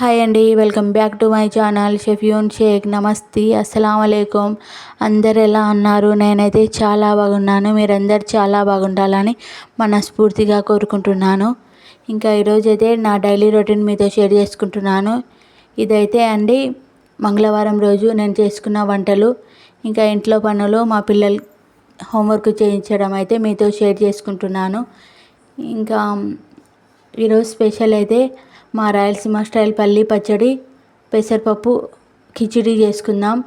Hi అండి welcome back to my channel షెఫ్యూన్ Sheikh. నమస్తే అస్సలం అయికం అందరు ఎలా ఉన్నారు? నేనైతే చాలా బాగున్నాను. మీరందరు చాలా బాగుండాలని మనస్ఫూర్తిగా కోరుకుంటున్నాను. ఇంకా ఈరోజైతే నా డైలీ రొటీన్ మీతో షేర్ చేసుకుంటున్నాను. ఇదైతే అండి మంగళవారం రోజు నేను చేసుకున్న వంటలు. ఇంకా ఇంట్లో పనులు మా పిల్లలు హోంవర్క్ చేయించడం అయితే మీతో షేర్ చేసుకుంటున్నాను. ఇంకా ఈరోజు స్పెషల్ అయితే మా రాయలసీమ స్టైల్ పల్లి పచ్చడి పెసరపప్పు కిచిడి చేసుకుందాం.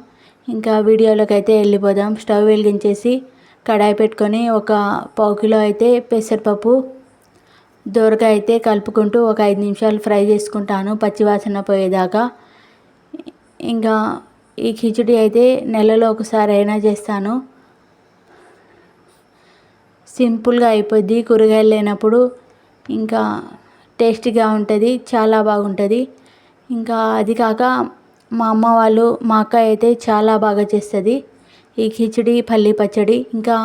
ఇంకా వీడియోలోకి అయితే వెళ్ళిపోదాం. స్టవ్ వెలిగించేసి కడాయి పెట్టుకొని ఒక పావు కిలో అయితే పెసరపప్పు దోరగా అయితే కలుపుకుంటూ ఒక ఐదు నిమిషాలు ఫ్రై చేసుకుంటాను పచ్చివాసన పోయేదాకా. ఇంకా ఈ కిచిడి అయితే నెలలో ఒకసారి అయినా చేస్తాను. సింపుల్గా అయిపోద్ది కూరగాయలు లేనప్పుడు. ఇంకా టేస్టీగా ఉంటుంది చాలా బాగుంటుంది. ఇంకా అది కాక మా అమ్మ వాళ్ళు మా అక్క అయితే చాలా బాగా చేస్తుంది. ఈ కిచిడి పల్లి పచ్చడి ఇంకా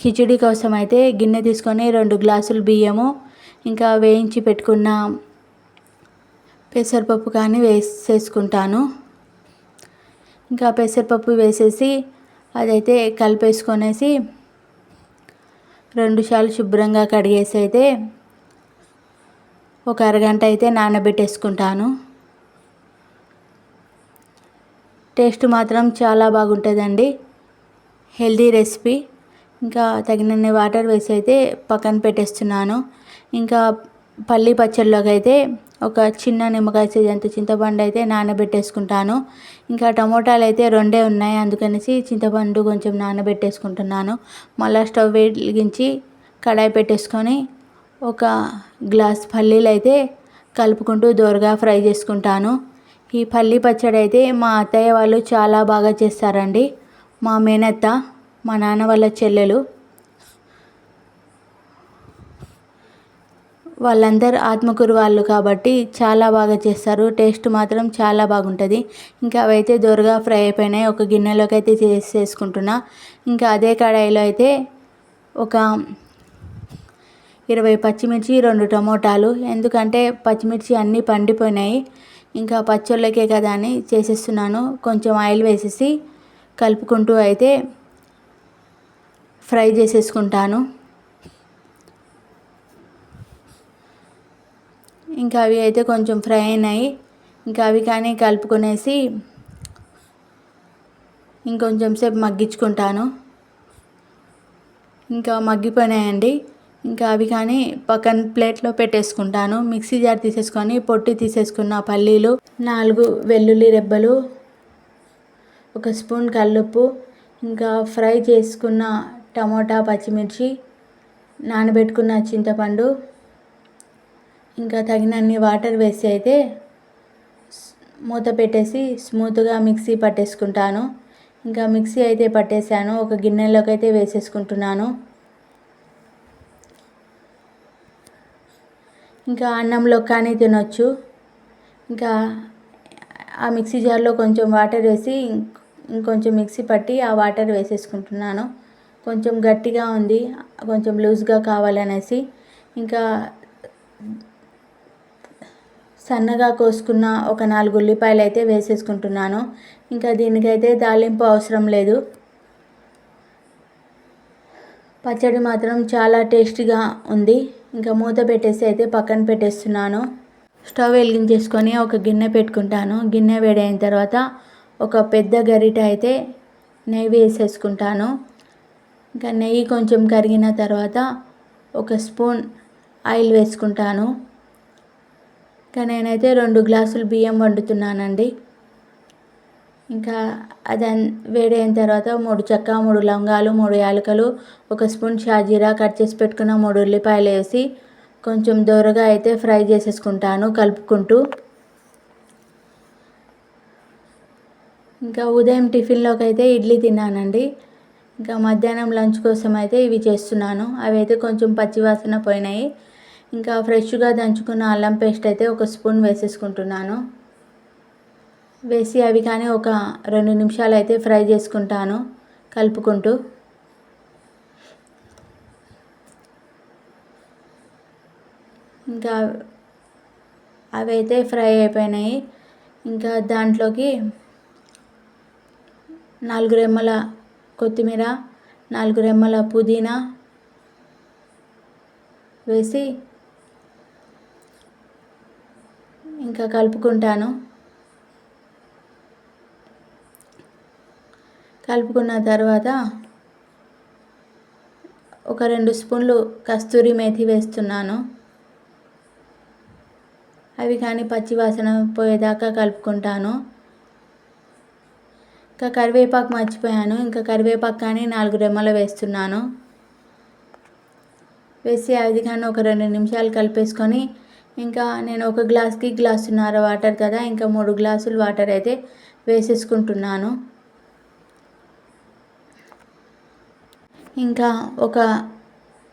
కిచిడి కోసం అయితే గిన్నె తీసుకొని రెండు గ్లాసులు బియ్యము ఇంకా వేయించి పెట్టుకున్న పెసరపప్పు కానీ వేసేసుకుంటాను. ఇంకా పెసరపప్పు వేసేసి అదైతే కలిపేసుకొనేసి రెండు సార్లు శుభ్రంగా కడిగేసి అయితే ఒక అరగంట అయితే నానబెట్టేసుకుంటాను. టేస్ట్ మాత్రం చాలా బాగుంటుందండి. Healthy recipe. ఇంకా తగినన్ని వాటర్ వేసి అయితే పక్కన పెట్టేస్తున్నాను. ఇంకా పల్లి పచ్చడిలోకి అయితే ఒక చిన్న నిమ్మకాయ అంత చింతపండు అయితే నానబెట్టేసుకుంటాను. ఇంకా టమోటాలు అయితే రెండే ఉన్నాయి. అందుకనేసి చింతపండు కొంచెం నానబెట్టేసుకుంటున్నాను. మళ్ళీ స్టవ్ వెలిగించి కడాయి పెట్టేసుకొని ఒక గ్లాస్ పల్లీలు అయితే కలుపుకుంటూ దోరగా ఫ్రై చేసుకుంటాను. ఈ పల్లి పచ్చడి అయితే మా అత్తయ్య వాళ్ళు చాలా బాగా చేస్తారండి. మా మేనత్త మా నాన్న వాళ్ళ చెల్లెలు. వాళ్ళందరూ ఆత్మకూరు వాళ్ళు కాబట్టి చాలా బాగా చేస్తారు. టేస్ట్ మాత్రం చాలా బాగుంటుంది. ఇంకా అవైతే దొరగా ఫ్రై అయిపోయినాయి. ఒక గిన్నెలోకి అయితే చేసేసుకుంటున్నా ఇంకా అదే కడాయిలో అయితే ఒక ఇరవై పచ్చిమిర్చి రెండు టమోటాలు. ఎందుకంటే పచ్చిమిర్చి అన్నీ పండిపోయినాయి. ఇంకా పచ్చళ్ళకే కదా అని చేసేస్తున్నాను. కొంచెం ఆయిల్ వేసేసి కలుపుకుంటూ అయితే ఫ్రై చేసేసుకుంటాను. ఇంకా అవి అయితే కొంచెం ఫ్రై అయినాయి. ఇంకా అవి కానీ కలుపుకొనేసి ఇంకొంచెం సేపు మగ్గించుకుంటాను. ఇంకా మగ్గిపోయినాయండి. ఇంకా అవి కానీ పక్కన ప్లేట్లో పెట్టేసుకుంటాను. మిక్సీ జార్ తీసేసుకొని పొట్టి తీసేసుకున్న పల్లీలు నాలుగు వెల్లుల్లి రెబ్బలు ఒక స్పూన్ కల్లుప్పు ఇంకా ఫ్రై చేసుకున్న టమోటా పచ్చిమిర్చి నానబెట్టుకున్న చింతపండు ఇంకా తగినన్ని వాటర్ వేసి అయితే మూత పెట్టేసి స్మూత్గా మిక్సీ పట్టేసుకుంటాను. ఇంకా మిక్సీ అయితే పట్టేశాను ఒక గిన్నెలోకి అయితే వేసేసుకుంటున్నాను. ఇంకా అన్నంలో కానీ తినొచ్చు. ఇంకా ఆ మిక్సీ జార్లో కొంచెం వాటర్ వేసి ఇంకొంచెం మిక్సీ పట్టి ఆ వాటర్ వేసేసుకుంటున్నాను. కొంచెం గట్టిగా ఉంది. కొంచెం లూజ్గా కావాలనేసి. ఇంకా సన్నగా కోసుకున్న ఒక నాలుగు ఉల్లిపాయలు అయితే వేసేసుకుంటున్నాను. ఇంకా దీనికైతే దాలింపు అవసరం లేదు. పచ్చడి మాత్రం చాలా టేస్టీగా ఉంది. ఇంకా మూత పెట్టేసి అయితే పక్కన పెట్టేస్తున్నాను. స్టవ్ వెలిగించేసుకొని ఒక గిన్నె పెట్టుకుంటాను. గిన్నె వేడైన తర్వాత ఒక పెద్ద గరిట అయితే నెయ్యి వేసేసుకుంటాను. ఇంకా నెయ్యి కొంచెం కరిగిన తర్వాత ఒక స్పూన్ ఆయిల్ వేసుకుంటాను. ఇంకా నేనైతే రెండు గ్లాసులు బియ్యం వండుతున్నానండి. ఇంకా అది వేడైన తర్వాత మూడు చెక్క మూడు లవంగాలు మూడు యాలకలు ఒక స్పూన్ షాజీరా కట్ చేసి పెట్టుకున్న మూడు ఉల్లిపాయలు వేసి కొంచెం దూరగా అయితే ఫ్రై చేసేసుకుంటాను కలుపుకుంటూ. ఇంకా ఉదయం టిఫిన్లోకి అయితే ఇడ్లీ తిన్నానండి. ఇంకా మధ్యాహ్నం లంచ్ కోసం అయితే ఇవి చేస్తున్నాను. అవి అయితే కొంచెం పచ్చివాసన పోయినాయి. ఇంకా ఫ్రెష్గా దంచుకున్న అల్లం పేస్ట్ అయితే ఒక స్పూన్ వేసేసుకుంటున్నాను. వేసి అవి కానీ ఒక రెండు నిమిషాలు అయితే ఫ్రై చేసుకుంటాను కలుపుకుంటూ. ఇంకా అవి అయితే ఫ్రై అయిపోయినాయి. ఇంకా దాంట్లోకి నాలుగు రెమ్మల కొత్తిమీర నాలుగు రెమ్మల పుదీనా వేసి ఇంకా కలుపుకుంటాను. కలుపుకున్న తర్వాత ఒక రెండు స్పూన్లు కస్తూరి మేతి వేస్తున్నాను. అవి కానీ పచ్చివాసన పోయేదాకా కలుపుకుంటాను. ఇంకా కరివేపాకు మర్చిపోయాను. ఇంకా కరివేపాకు కానీ నాలుగు రెమ్మలు వేస్తున్నాను. వేసి అది కానీ ఒక రెండు నిమిషాలు కలిపేసుకొని ఇంకా నేను ఒక గ్లాస్కి గ్లాసున్నర వాటర్ కదా ఇంకా మూడు గ్లాసులు వాటర్ అయితే వేసేసుకుంటున్నాను. ఇంకా ఒక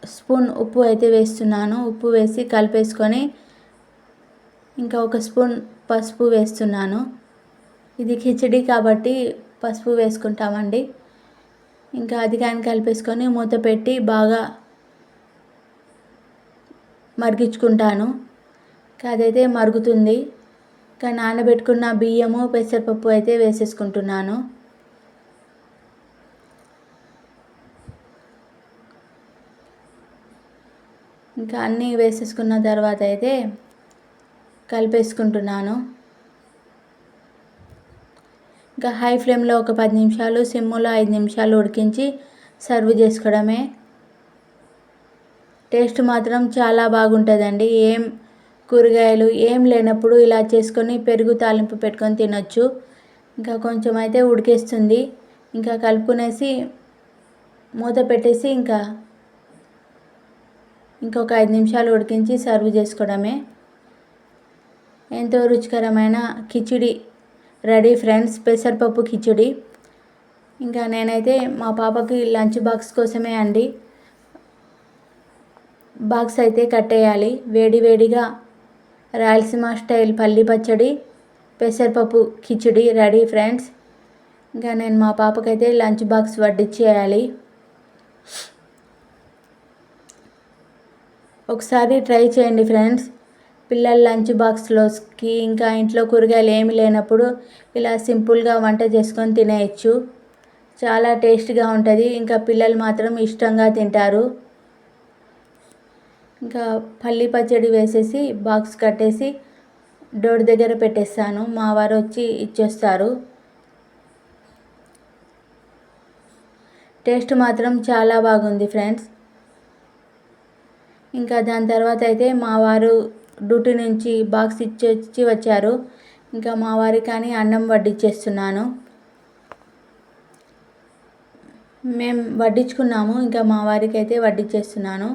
స్పూన్ ఉప్పు అయితే వేస్తున్నాను. ఉప్పు వేసి కలిపేసుకొని ఇంకా ఒక స్పూన్ పసుపు వేస్తున్నాను. ఇది కిచిడి కాబట్టి పసుపు వేసుకుంటామండి. ఇంకా అది కానీ కలిపేసుకొని మూత పెట్టి బాగా మరిగించుకుంటాను. అదైతే మరుగుతుంది. ఇంకా నానబెట్టుకున్న బియ్యము పెసరపప్పు అయితే వేసేసుకుంటున్నాను. ఇంకా అన్నీ వేసేసుకున్న తర్వాత అయితే కలిపేసుకుంటున్నాను. ఇంకా హై ఫ్లేమ్లో ఒక పది నిమిషాలు సిమ్లో ఐదు నిమిషాలు ఉడికించి సర్వ్ చేసుకోవడమే. టేస్ట్ మాత్రం చాలా బాగుంటుందండి. ఏం కూరగాయలు ఏం లేనప్పుడు ఇలా చేసుకొని పెరుగు తాలింపు పెట్టుకొని తినొచ్చు. ఇంకా కొంచెం అయితే ఉడికేస్తుంది. ఇంకా కలుపుకునేసి మూత పెట్టేసి ఇంకా ఇంకొక ఐదు నిమిషాలు ఉడికించి సర్వ్ చేసుకోవడమే. ఎంతో రుచికరమైన కిచిడి రెడీ ఫ్రెండ్స్ పెసరపప్పు కిచిడి. ఇంకా నేనైతే మా పాపకి లంచ్ బాక్స్ కోసమే అండి. బాక్స్ అయితే కట్టేయాలి. వేడి వేడిగా రాయలసీమ స్టైల్ పల్లి పచ్చడి పెసరపప్పు కిచిడి రెడీ ఫ్రెండ్స్. ఇంకా నేను మా పాపకైతే లంచ్ బాక్స్ వడ్డిచ్చేయాలి. ఒకసారి ట్రై చేయండి ఫ్రెండ్స్. పిల్లల లంచ్ బాక్స్లోకి ఇంకా ఇంట్లో కూరగాయలు ఏమి లేనప్పుడు ఇలా సింపుల్గా వంట చేసుకొని తినేయచ్చు. చాలా టేస్ట్గా ఉంటుంది. ఇంకా పిల్లలు మాత్రం ఇష్టంగా తింటారు. ఇంకా పల్లి పచ్చడి వేసేసి బాక్స్ కట్టేసి డోర్ దగ్గర పెట్టేస్తాను. మా వారు వచ్చి ఇచ్చేస్తారు. టేస్ట్ మాత్రం చాలా బాగుంది ఫ్రెండ్స్. ఇంకా దాని తర్వాత అయితే మా వారు డ్యూటీ నుంచి బాక్స్ ఇచ్చి వచ్చారు. ఇంకా మా వారి కానీ అన్నం వడ్డించేస్తున్నాను మేము వడ్డించుకున్నాము. ఇంకా మా వారికి అయితే వడ్డించేస్తున్నాను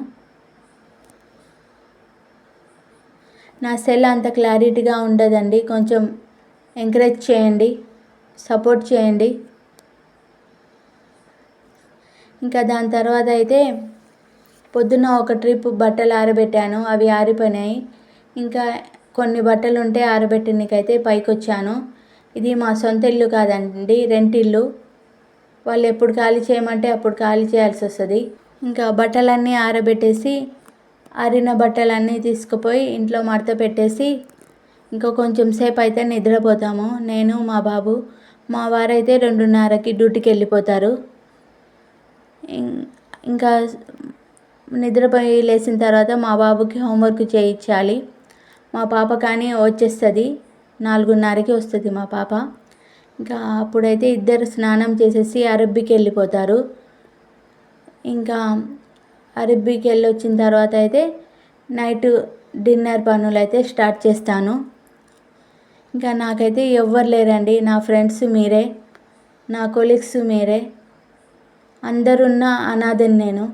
నా సెల్ అంత క్లారిటీగా ఉండదండి. కొంచెం ఎంకరేజ్ చేయండి. సపోర్ట్ చేయండి. ఇంకా దాని తర్వాత అయితే పొద్దున్న ఒక ట్రిప్ బట్టలు ఆరబెట్టాను. అవి ఆరిపోయినాయి. ఇంకా కొన్ని బట్టలు ఉంటే ఆరబెట్టడానికైతే పైకి వచ్చాను ఇది మా సొంత ఇల్లు కాదండి. రెంట్ ఇల్లు. వాళ్ళు ఎప్పుడు ఖాళీ చేయమంటే అప్పుడు ఖాళీ చేయాల్సి వస్తుంది. ఇంకా బట్టలన్నీ ఆరబెట్టేసి ఆరిన బట్టలన్నీ తీసుకుపోయి ఇంట్లో మడత పెట్టేసి ఇంకా కొంచెం సేపు అయితే నిద్రపోతాము. నేను మా బాబు మా వారైతే రెండున్నరకి డ్యూటీకి వెళ్ళిపోతారు ఇంకా నిద్రపోయి లేచిన తర్వాత మా బాబుకి హోంవర్క్ చేయించాలి మా పాప కానీ వచ్చేస్తుంది. నాలుగున్నరకి వస్తుంది మా పాప. ఇంకా అప్పుడైతే ఇద్దరు స్నానం చేసేసి అరబ్బీకి వెళ్ళిపోతారు ఇంకా అరబ్బీకి వెళ్ళి వచ్చిన తర్వాత అయితే నైట్ డిన్నర్ పనులు అయితే స్టార్ట్ చేస్తాను. ఇంకా నాకైతే ఎవ్వరు లేరండి. నా ఫ్రెండ్స్ మీరే నా కొలీగ్స్ మీరే. అందరున్న అనాథని నేను.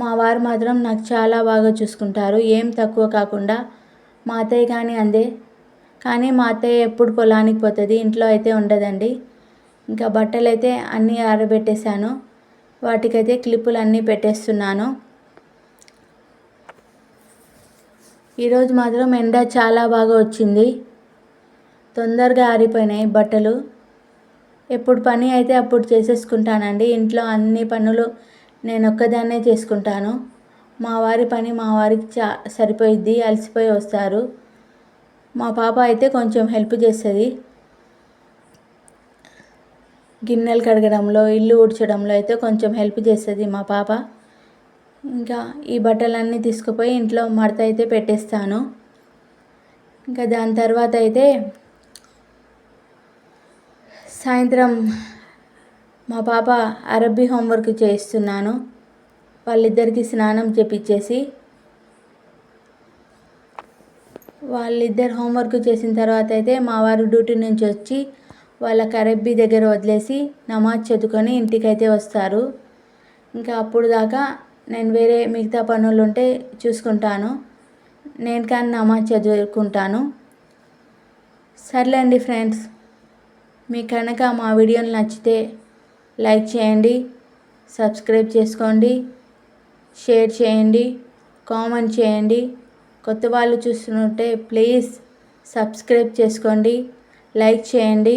మా వారు మాత్రం నాకు చాలా బాగా చూసుకుంటారు. ఏం తక్కువ కాకుండా మా అత్తయ్య కానీ అందే. కానీ మా అత్తయ్య ఎప్పుడు పొలానికి పోతుంది ఇంట్లో అయితే ఉండదండి. ఇంకా బట్టలు అయితే అన్నీ ఆరబెట్టేశాను. వాటికైతే క్లిప్పులు అన్నీ పెట్టేస్తున్నాను. ఈరోజు మాత్రం ఎండ చాలా బాగా వచ్చింది. తొందరగా ఆరిపోయినాయి బట్టలు. ఎప్పుడు పని అయితే అప్పుడు చేసేసుకుంటానండి. ఇంట్లో అన్ని పనులు నేను ఒక్కదాన్నే చేసుకుంటాను. మా వారి పని మా వారికి చా సరిపోయిద్ది అలసిపోయి వస్తారు. మా పాప అయితే కొంచెం హెల్ప్ చేస్తుంది. గిన్నెలు కడగడంలో ఇల్లు ఊడ్చడంలో అయితే కొంచెం హెల్ప్ చేస్తుంది మా పాప. ఇంకా ఈ బట్టలన్నీ తీసుకుపోయి ఇంట్లో మడత అయితే పెట్టేస్తాను. ఇంకా దాని తర్వాత అయితే సాయంత్రం మా పాప అరబ్బీ హోంవర్క్ చేయిస్తున్నాను. వాళ్ళిద్దరికి స్నానం చేపించేసి వాళ్ళిద్దరు హోంవర్క్ చేసిన తర్వాత అయితే మా వారు డ్యూటీ నుంచి వచ్చి వాళ్ళ కరబ్బీ దగ్గర వదిలేసి నమాజ్ చదువుకొని ఇంటికైతే వస్తారు. ఇంకా అప్పుడు దాకా నేను వేరే మిగతా పనులు ఉంటే చూసుకుంటాను. నేను కానీ నమాజ్ చదువుకుంటాను. సర్లేండి ఫ్రెండ్స్ మీ కనుక మా వీడియోలు నచ్చితే లైక్ చేయండి సబ్స్క్రైబ్ చేసుకోండి షేర్ చేయండి కామెంట్ చేయండి. కొత్త వాళ్ళు చూస్తుంటే ప్లీజ్ సబ్స్క్రైబ్ చేసుకోండి లైక్ చేయండి.